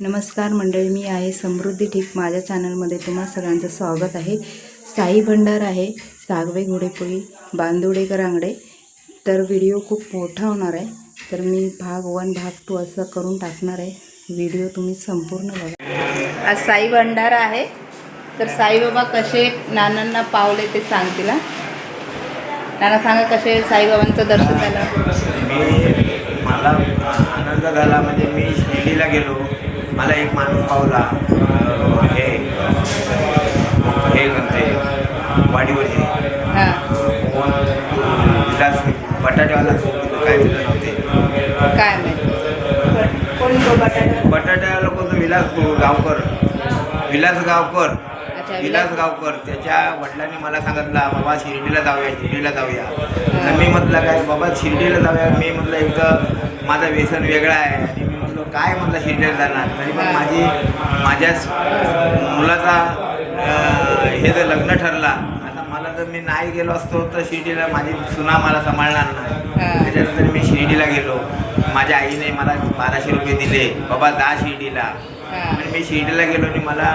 नमस्कार मंडळी मी आहे समृद्धी ठीक माझ्या चॅनलमध्ये तुम्हा सगळ्यांचं स्वागत आहे. साई भंडार आहे सागवे घोडेपोळी बांदुडेकर आंगडे. तर व्हिडिओ खूप मोठा होणार आहे. तर मी भाग वन भाग टू असं करून टाकणार आहे. व्हिडिओ तुम्ही संपूर्ण बघा. आज साई भंडार आहे. तर साईबाबा कसे नानांना पावले ते सांग तिला नाना सांगा कसे साईबाबांचं दर्शन झालं. मला आनंद झाला. म्हणजे मी शिर्डीला गेलो. मला एक माणूस पावला. हे. हे म्हणते वाडीवरचे. हां. कोण? विलास बटाट्यावाला. काय नव्हते काय कोण तो बटाटा? बटाट्यावाला कोणतं विलास गावकर. विलास गावकर. विलास गावकर. त्याच्या वडिलांनी मला सांगितलं बाबा शिर्डीला जाऊया शिर्डीला जाऊया. तर मी म्हटलं काय बाबा शिर्डीला जाऊया. मी म्हटलं एकदा माझं व्यसन वेगळं आहे. काय म्हटलं शिर्डीला जाणार तरी पण माझी माझ्याच मुलाचा हे जर लग्न ठरला आता मला जर मी नाही गेलो असतो तर शिर्डीला माझी सुना मला सांभाळणार नाही. त्याच्यानंतर मी शिर्डीला गेलो. माझ्या आईने मला बाराशे रुपये दिले. बाबा जा शिर्डीला. आणि मी शिर्डीला गेलो आणि मला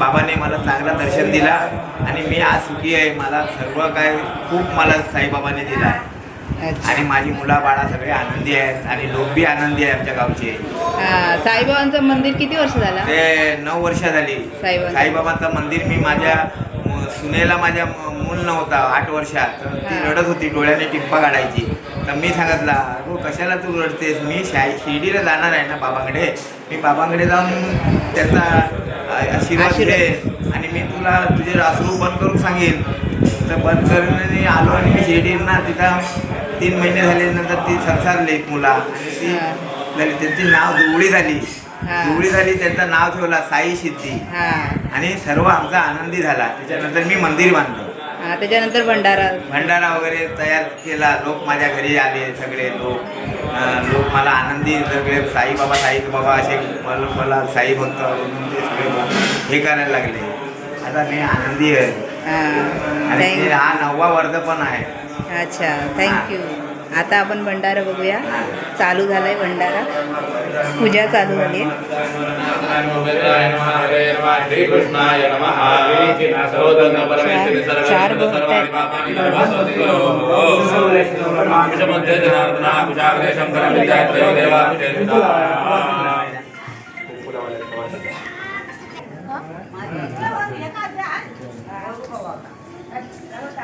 बाबाने मला चांगलं दर्शन दिला. आणि मी आज सुखी आहे. मला सर्व काय खूप मला साईबाबाने दिला आहे. आणि माझी मुला बाळा सगळे आनंदी आहेत आणि लोक बी आनंदी आहे आमच्या गावचे. हा, साईबाबांचं मंदिर किती वर्ष झालं? ते नऊ वर्ष झाली. साईबाबा. साईबाबांचं मंदिर मी माझ्या सुनेला माझ्या मूल नव्हता आठ वर्षात. तर ती हा. रडत होती डोळ्याने टिप्पा काढायची. तर मी सांगितला तू कशाला तू रडतेस? मी शाही शिर्डीला जाणार आहे ना बाबांकडे. मी बाबांकडे जाऊन त्याचा आशीर्वाद आशीर्वाद. घे आणि मी तुला तुझे अश्रू बंद करून सांगेन. तर बंद करून आलो आणि मी शिर्डीला तिथं तीन महिने झाल्यानंतर ती संसारली एक मुला. आणि ती. झाली त्यांची नाव दुवळी झाली. दुवळी झाली त्यांचं नाव ठेवला साई सिद्धी हा. आणि सर्व आमचा आनंदी झाला. त्याच्यानंतर मी मंदिर बांधलं. त्याच्यानंतर भंडारा. भंडारा वगैरे तयार केला. लोक माझ्या घरी आले सगळे लोक. लोक मला आनंदी सगळे. साईबाबा साई बाबा असे मला मला साई भक्त म्हणून ते सगळे लोक हे करायला लागले. आता मी आनंदी आहे. आणि ते हा नववा वर्ध पण आहे. अच्छा थँक्यू आता आपण भंडारा बघूया. चालू झालाय भंडारा. पूजा चालू झाली चार भक्त आहेत.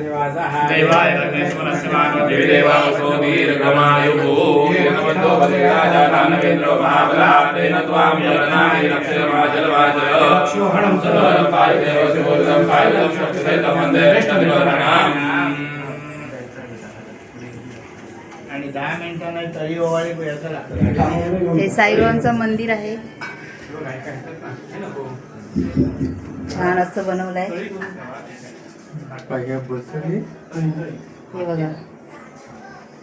देवाय देवावसो दीर्घमायुः भगवन्तो बलिराजानवेन्द्रो पायदेव शिवोदं पायदं विष्णुनिवर्धनाम् आणि दहा मिनिटांना तळी ओवाळी याचं हे साईबाबांचं मंदिर आहे. छान असं बनवलंय. बघा.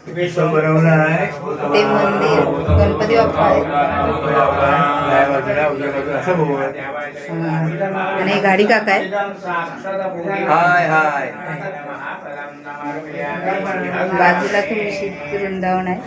विश्व बनवलं आहे. ते मंदिर गणपती बाप्पा आहे. आणि गाडी काका आहे. हाय हाय. बाजूला तुळशी वृंदावन आहे.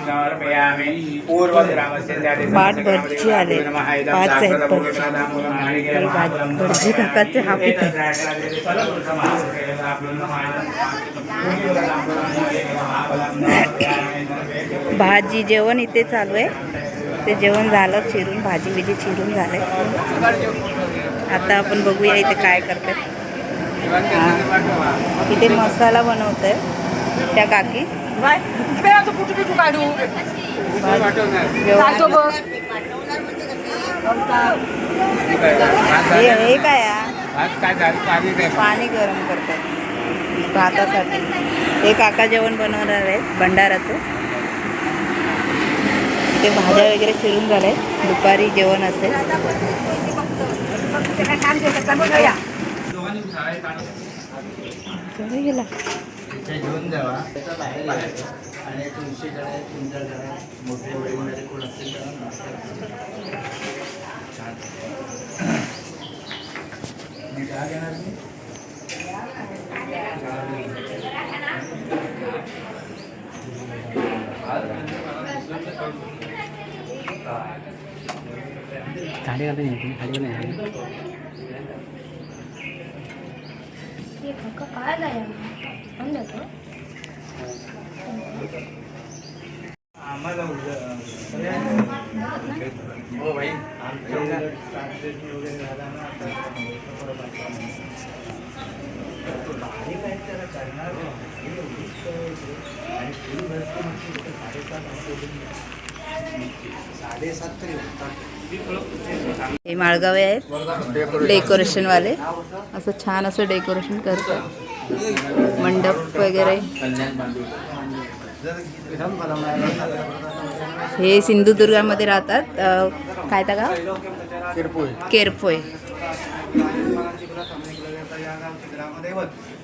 समर्पयामि. पूर्वग्रामस्य त्यादि पाच समस्त भटजी आले. ग्रामदेवतांना नमः. इदं पाच आहेत साक्षात्पूर्वग्रामदामूलं नारिकेलं हे महाफलं भट- भटजी काकाचे हा पित आहे. भाजी जेवण इथे चालू आहे ते जेवण झालं चिरून भाजी बिजी चिरून झाले आता आपण बघूया इथे काय करतात हा. इथे मसाला बनवत आहे त्या काकी पेराचं कुठं पिठू काढू जेवण- काढतो बघ हे हे काय हा? आज काय झालं पाणी गरम करतात भातासाठी हे काका जेवण बनवणार आहेत भंडाराचं ते भाज्या वगैरे चिरून झाले दुपारी जेवण असेल चला गेला घेऊन जावा आणि तुळशीकडे तुमच्याकडे मोठे वडील कोण असतील तर नमस्कार छान मी काय घेणार मी आम्हाला हो भाई आमच्या वगैरे झाला ना तो बारीक आहे त्याला करणार आणि भरतो म्हणजे साडेसात साडेसात तरी होतात हे माळगावे आहेत. डेकोरेशनवाले. असं छान असं डेकोरेशन करतात. मंडप वगैरे. हे सिंधुदुर्गामध्ये राहतात. काय त्या गाव? केरपोय.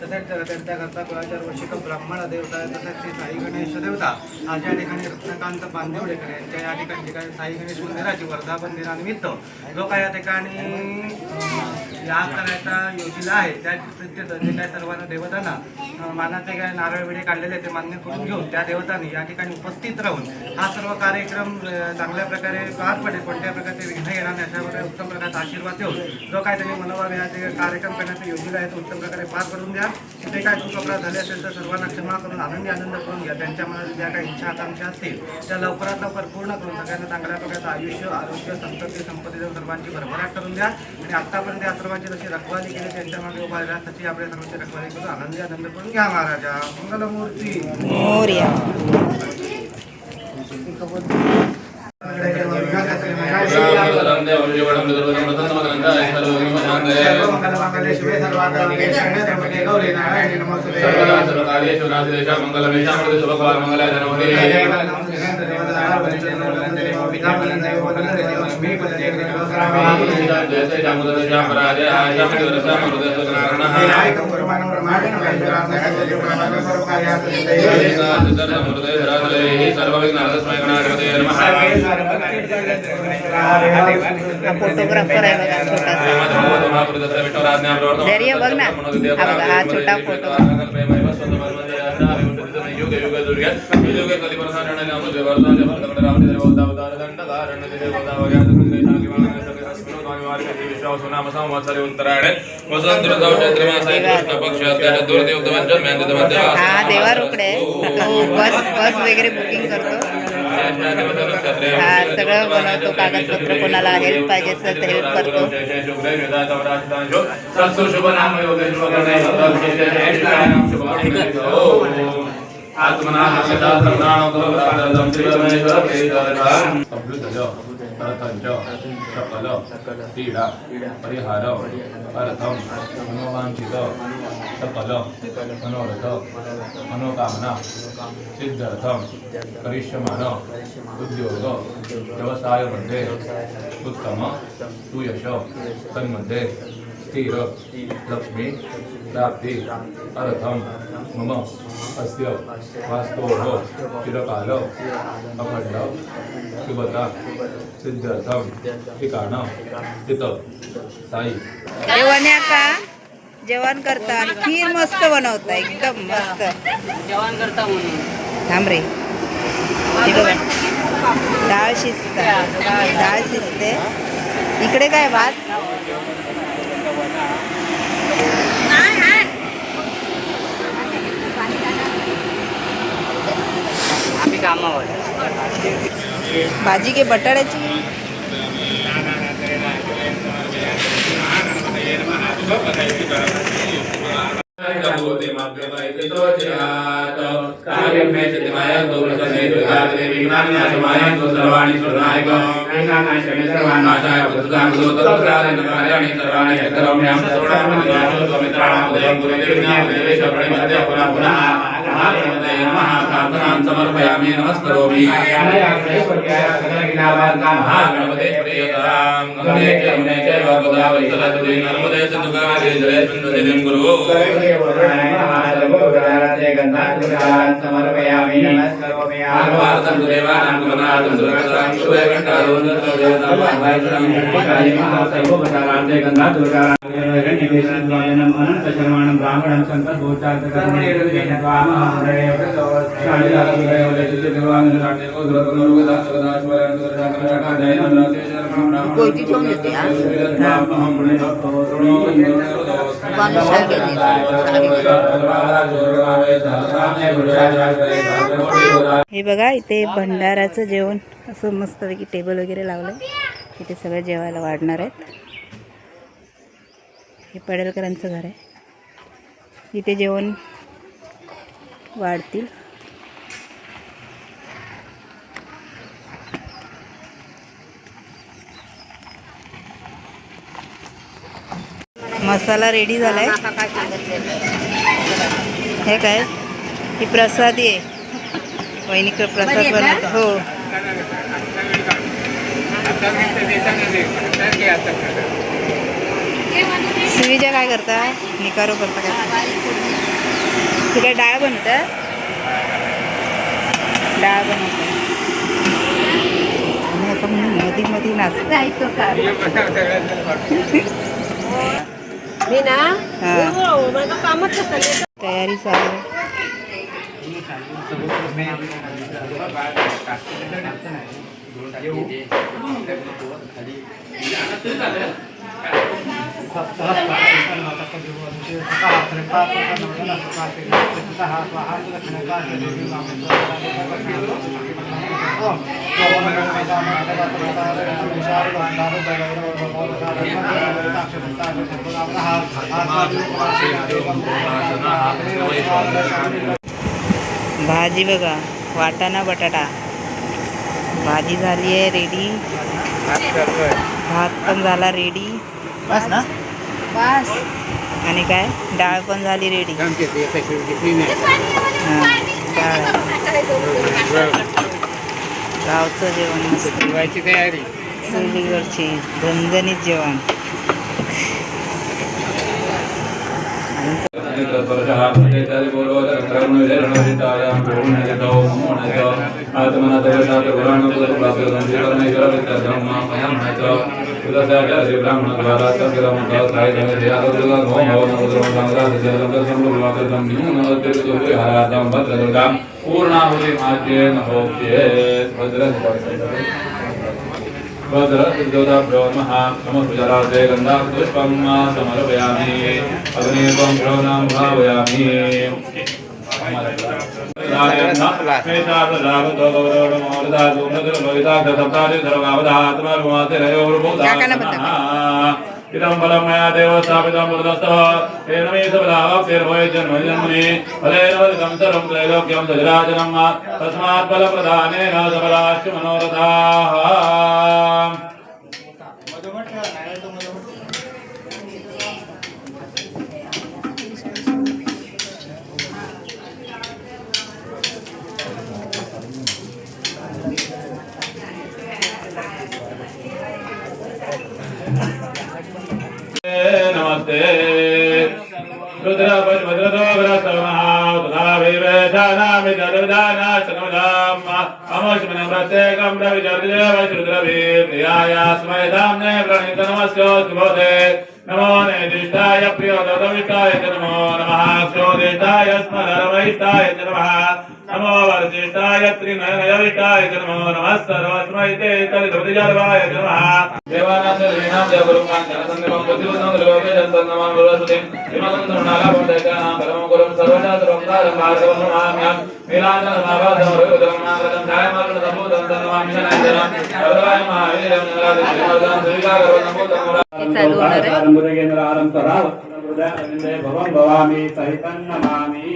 तसेच त्यांच्याकरता कुळाचार वर्षिक ब्राह्मण देवता आहे तसेच ते साई गणेश देवता आज या ठिकाणी रत्नकांत बांदिवडेकर यांच्या या ठिकाणी साई गणेश मंदिराची वर्धापन दिनानिमित्त जो काही या ठिकाणी या करायचा योजना आहे. त्या प्रत्येक जे सर्वांना देवतांना मानाचे काय नारळ विडे काढलेले ते मान्य करून घेऊन त्या देवतांनी या ठिकाणी उपस्थित राहून हा सर्व कार्यक्रम चांगल्या प्रकारे पार पडेल. कोणत्या प्रकारचे विघ्न येणार नाही उत्तम प्रकारचा आशीर्वाद देऊन जो काय त्यांनी मनोभाव या कार्यक्रम करण्याची योजना आहे तो उत्तम प्रकारे पार करून द्या. तिथे काय चुकपरा झाले असेल तर सर्वांना क्षमा करून आनंदी आनंद करून घ्या. त्यांच्या मनात ज्या काही इच्छा आकांक्षा असतील त्या लवकरात लवकर पूर्ण करून सगळ्यांना चांगल्या प्रकारचं आयुष्य आरोग्य संपत्ती संपत्ती देऊन सर्वांची भरभराट करून द्या. आणि आतापर्यंत या सर्वांची जशी रखवाली केली त्यांच्या मागे उभा राहा तशी आपल्या सर्वांची रखवाली करून आनंदी आनंद करून घ्या महाराजा मंगलमूर्ती मोर्या सर्वमंगलमांगल्ये शिवे फोटोग्राफर आहे बघा छोटासा धैर्य बघ ना. हा बघा, हा छोटा फोटो. हा देवा रोकडे बस बस वगैरे बुकिंग करतो हा सगळं बनवतो कागदपत्र कोणाला हेल्प पाहिजे असेल तर हेल्प करतो. आत्मना सकल क्रीडा परिहार अर्थम मनोवांछित सकल मनोकामना सिद्ध्यर्थम करिष्यमान उद्योग व्यवसायमध्ये उत्तम सुयश तन्मध्ये स्थिर लक्ष्मी प्राप्ती अर्थम मम अस्य वास्तोः चिरकाल अखंड शुभता सिद्ध्यर्थम ठिकाण तिथं साई। जेवण का जेवण करता खीर मस्त बनवता एकदम मस्त. जेवण करता म्हणून. थांब रे. हे डाळ शिजता. डाळ शिजते. इकडे काय भात? कामावर. भाजी के बटाट्याची? भूति मग्गवैति तोचयात कार्यं मे चितिमय दुर्गते दुर्गाते विघ्नानि नाशमाय तु सर्वाणि सुरनायक नाशाय सर्वान् नाशाय बुद्धां दूतपुत्राय कार्याणि सर्वाणि यत्करोम्यहं सर्वणां स्वमित्राणाम् उदयं गुरुदेवनां देवेश प्रणिपत्य पुनः पुनः महागणपतये नमः प्रार्थनां समर्पयामि नमस्करोमि महागणपते प्रियतां गङ्गे च यमुने चैव गोदावरी सरस्वती नर्मदे सिन्धु कावेरी जलेऽस्मिन् नदीं कुरु ब्राह्मणं ठेवून हा? हे बघा इथे भंडाराचं जेवण असं मस्तपैकी टेबल वगैरे लावलं इथे सगळं जेवायला वाढणार आहेत. हे पडेलकरांचं घर आहे. इथे जेवण वाढतील. मसाला रेडी झालाय. काय सांगितलेलं हे काय? ही प्रसादी आहे वहिनीकडे प्रसाद बनवतो. हो. सिवीच्या काय करता? निकारो करता काय? ती काय डाळ बनवता डाळ बनवता आणि आता मध्ये मध्ये नाच मी ना हा. तयारी चालू. आहे भाजी बघा वाटाणा बटाटा. भाजी झाली आहे रेडी भात पण झाला रेडी बस ना. बस आणि काय? डाळ पण झाली रेडी डाळ. गावचं जेवण मस्त. तयारी. चुलीवरची झणझणीत जेवण. पूर्णाहुति माध्येन होप्येत् भद्रसिद्धोदाभ्यो नमः नमस्जलासे गन्धापुष्पं समर्पयामि अग्निपं श्रवणं भावयामि ఇదం బలం మయా దేవ జన్మని ఫలేనవదికం సర్వం త్రైలోక్యం సజరాజనం తస్మాత్ ఫల ప్రధాన మనోరథా రుద్రపతి వజ్రతో విరసమహామి దర్దానా సమోషమన ప్రత్యేకం రవి రుద్రవీర్యాయాస్మై ధామ్నే ప్రణీత నమస్యోద్భోదే నమో నేదిష్టాయ ప్రియోదవిష్టాయ నమో నమః. స్యోదిష్టాయ స్మరవైష్టాయ నమః. नमः नमो वर्जिष्टाय त्रिनयनयविष्टाय च नमो नमः सर्वस्मै ते तदितृतिजर्वाय च नमः देवानां सर्वेणां देवरुकां जनसंगमं प्रतिबद्धं द्रव्यजन्तं नमां गुरुसुते विमलं तरुणाला बंधकानां परमं गुरुं सर्वदा सर्वकारं भासवं नमाम्यां मीलांजनमावादं रघुदरमणागतं ध्यायमालं नमोदं नमामि शनैजनं सर्वाय महावीरं नराजं श्रीमर्दनं श्रीकाकरं नमोदं हे चालू होणार भवं भवामि सहितं नमामि।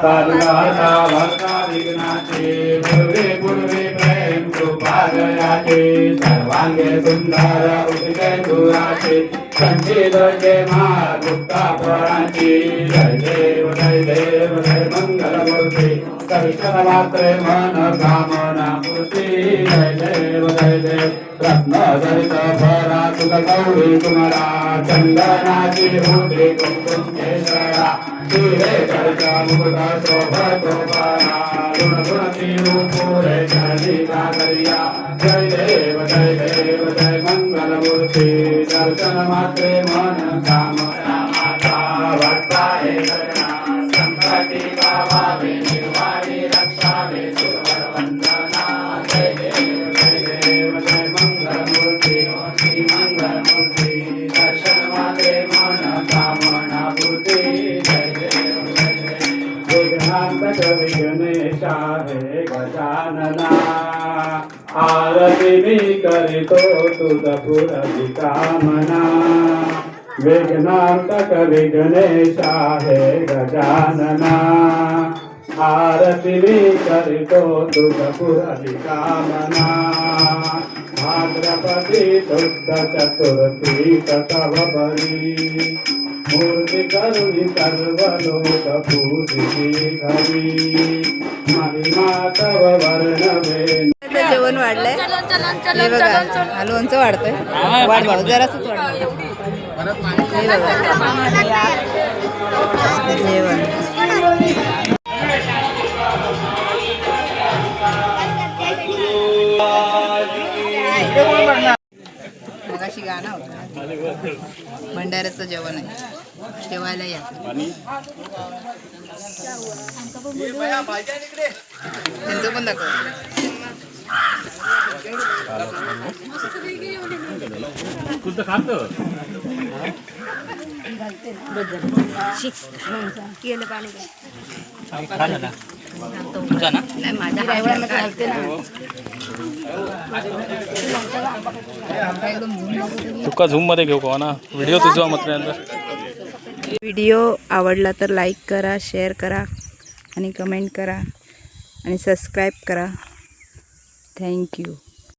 साधुगाता भक्ता विघ्नाचे पूर्वे पूर्वे प्रेम कृपादयाचे सर्वांगे सुंदर उदिते दुराचे. संचित जय मा गुप्ता पुराणाची जय देव जय देव जय मंगल मूर्ती कविष्ण मात्रे मन कामना मूर्ती जय देव जय देव. रत्न दरित भरा सुख गौरी कुमरा. चंदनाची होते कुंकुम केशरा शिरे चर्चा मुकुट शोभतो पारा गुण गुण तिरु पुरे जनी जय देव जय देव जय दर्शन मात्रे मन कामना माता भक्ता संकटी गावावे निर्वाणी रक्षावे सुरवर वंदना। जय देव जय देव जय श्री दर्शन मात्रे मन कामना पूर्ती। जय देव जय देव। विघ्नांतक विघ्नेशा हे गजानना। आरती मी करितो तुझ पुरती कामना विघ्नांतक विघ्नेशा हे गजानना. आरती मी करितो तुझ पुरती कामना भाद्रपती शुद्ध चतुर्थी तव बरी मूर्ती करुणी सर्व लोक पूजिती घरी महिमा तव वर्णवे जेवण वाढलंय. हे बघा हा लोणचं वाढतंय. वाढ भाऊ जरासच वाढ. हे बघा. जेवण मगाशी गाणं होतं. भंडाऱ्याचं जेवण आहे. जेवायला या. त्यांचं पण दाखव. नाही माझ्या हाताला घालते ना एकदम झूम नको तुका झूममध्ये घेऊ का? ना व्हिडिओ तुझा म्हटल्यानंतर. व्हिडिओ आवडला तर लाईक करा शेअर करा आणि कमेंट करा आणि सबस्क्राईब करा. थँक्यू.